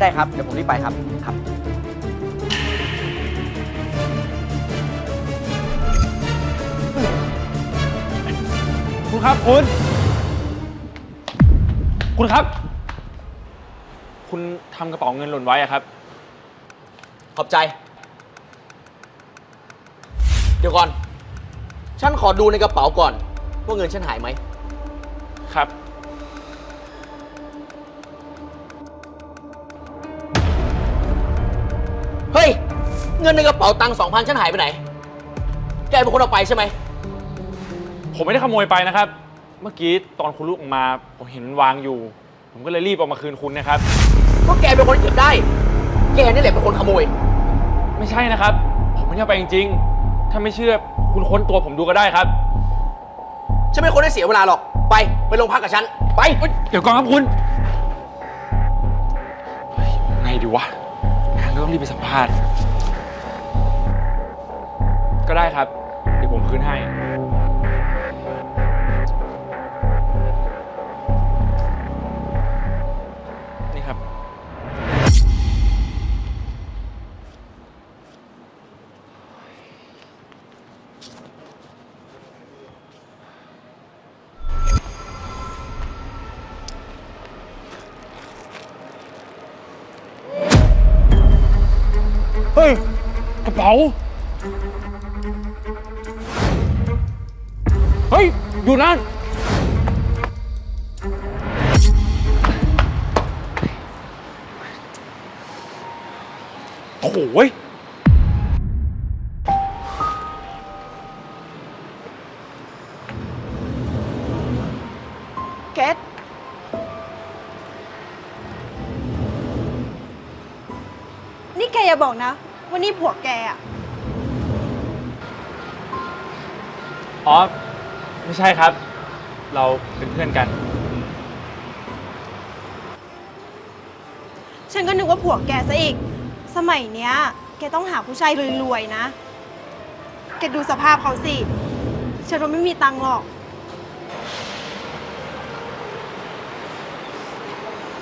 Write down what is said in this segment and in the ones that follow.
ได้ครับ เดี๋ยวผมรีบไปครับ ครับ คุณครับคุณ คุณครับ คุณทำกระเป๋าเงินหล่นไว้อะครับ ขอบใจ เดี๋ยวก่อน ฉันขอดูในกระเป๋าก่อน ว่าเงินฉันหายไหม ครับ เฮ้ย เงินในกระเป๋าตังค์สองพันฉันหายไปไหน แกเป็นคนเอาไปใช่ไหม ผมไม่ได้ขโมยไปนะครับ เมื่อกี้ตอนคุณลุกออกมา ผมเห็นมันวางอยู่ ผมก็เลยรีบเอามาคืนคุณนะครับ ก็แกเป็นคนเก็บได้ แกนี่แหละเป็นคนขโมย ไม่ใช่นะครับ ผมไม่ได้เอาไปจริงๆ ถ้าไม่เชื่อคุณค้นตัวผมดูก็ได้ครับ ฉันไม่คนให้เสียเวลาหรอก ไป ไปโรงพักกับฉัน ไปเอ้ยเดี๋ยวก่อนครับคุณเฮ้ยไงดีวะงานก็ ต้องรีบไปสัมภาษณ์ ก็ได้ครับ เดี๋ยวผมคืนให้ ยกระเป๋า เฮ้ย อยู่นั่น โอ้โหยเกตนี่แกอย่าบอกนะ ว่านี่ผัวแกอะอ๋อ ไม่ใช่ครับ เราเป็นเพื่อนกัน ฉันก็นึกว่าผัวแกซะอีก สมัยเนี้ย แกต้องหาผู้ชายรวยๆนะ แกดูสภาพเขาสิ ฉันว่าไม่มีตังค์หรอก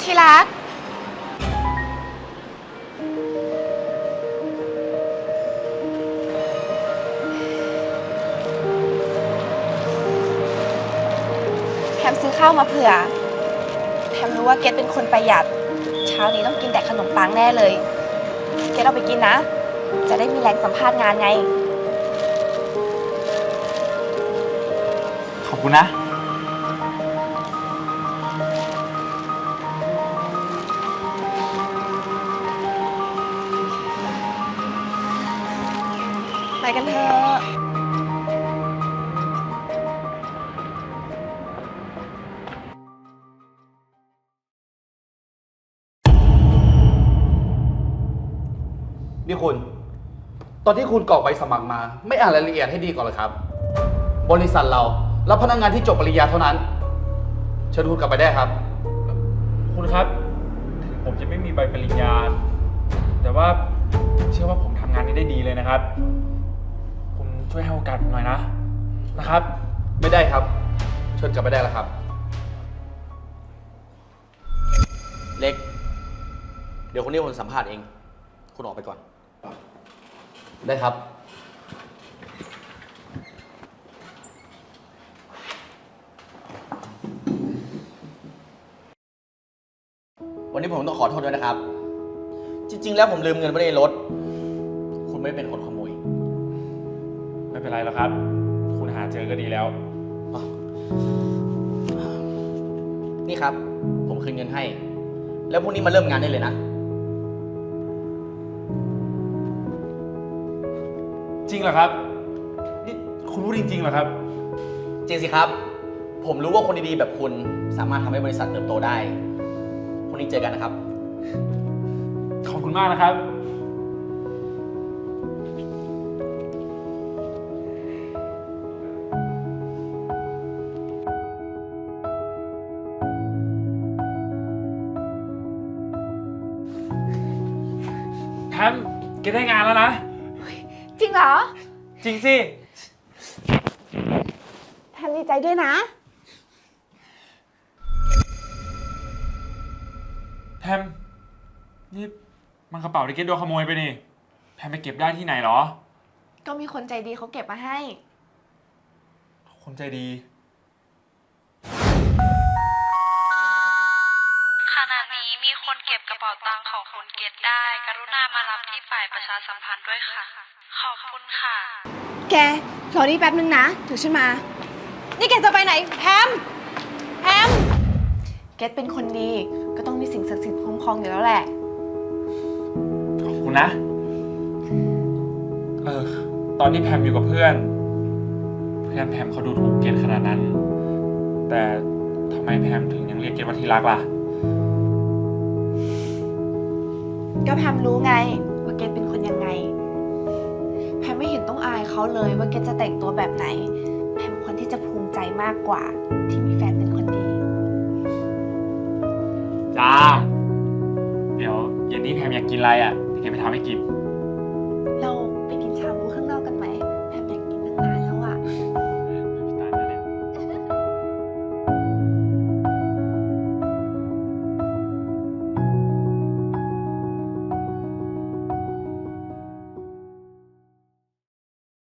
ที่รัก ถมซื้อข้าวมาเผื่อ แถมรู้ว่าเกดเป็นคนประหยัด เช้านี้ต้องกินแต่ขนมปังแน่เลย เกดเอาไปกินนะ จะได้มีแรงสัมภาษณ์งานไง ขอบคุณนะ ไปกันเถอะ นี่คุณ ตอนที่คุณกรอกใบสมัครมา ไม่อ่านรายละเอียดให้ดีก่อนเลยครับ บริษัทเรารับพนักงานที่จบปริญญาเท่านั้น เชิญคุณกลับไปได้ครับ คุณครับ ถึงผมจะไม่มีใบปริญญา แต่ว่าผมเชื่อว่าผมทำงานนี้ได้ดีเลยนะครับ คุณช่วยให้โอกาสผมหน่อยนะ นะครับ ไม่ได้ครับ เชิญกลับไปได้แล้วครับ เล็ก เดี๋ยวคนนี้คนสัมภาษณ์เอง คุณออกไปก่อน ได้ครับ วันนี้ผมต้องขอโทษด้วยนะครับ จริง ๆ แล้วผมลืมเงินไว้ในรถ คุณไม่ได้เป็นคนขโมยไม่เป็นไรหรอกครับ คุณหาเจอก็ดีแล้วนี่ครับ ผมคืนเงินให้ แล้วพรุ่งนี้มาเริ่มงานได้เลยนะ ริงเหรอครับ นี่คุณพูดจริงๆเหรอครับ จริงสิครับ ผมรู้ว่าคนดีๆ แบบคุณสามารถทำให้บริษัทเติบโตได้พรุ่งนี้เจอกันนะครับ ขอบคุณมากนะครับแทมแกได้งานแล้วนะ จริงเหรอ จริงสิแถมดีใจด้วยนะแทมนี่มันกระเป๋าที่เกดโดนขโมยไปนี่ แพมไปเก็บได้ที่ไหนเหรอ ก็มีคนใจดีเขาเก็บมาให้ คนใจดี ขณะนี้มีคนเก็บกระเป๋าตังค์ของคุณเกตได้ กรุณามารับที่ฝ่ายประชาสัมพันธ์ด้วยค่ะ ขอบคุณค่ะ แกรอนี่แป๊บนึงนะถึงฉันมา นี่แกจะไปไหนแพมแพมเกตเป็นคนดีก็ต้องมีสิ่งศักดิ์สิทธิ์คุ้มครองอยู่แล้วแหละ ขอบคุณนะ เออ ตอนที่แพมอยู่กับเพื่อน เพื่อนแพมเขาดูถูกเกดขนาดนั้น แต่ทำไมแพมถึงยังเรียกเกดว่าที่รักล่ะ ก็แพมรู้ไงว่าเกตเป็นคนยังไงแพมไม่ เขาเลยว่าแกจะแต่งตัวแบบไหนแพมคนที่จะภูมิใจมากกว่า ที่มีแฟนเป็นคนดี จ้า เดี๋ยวเย็นนี้แพมอยากกินอะไรอะเดี๋ยวเกไปทำให้กิน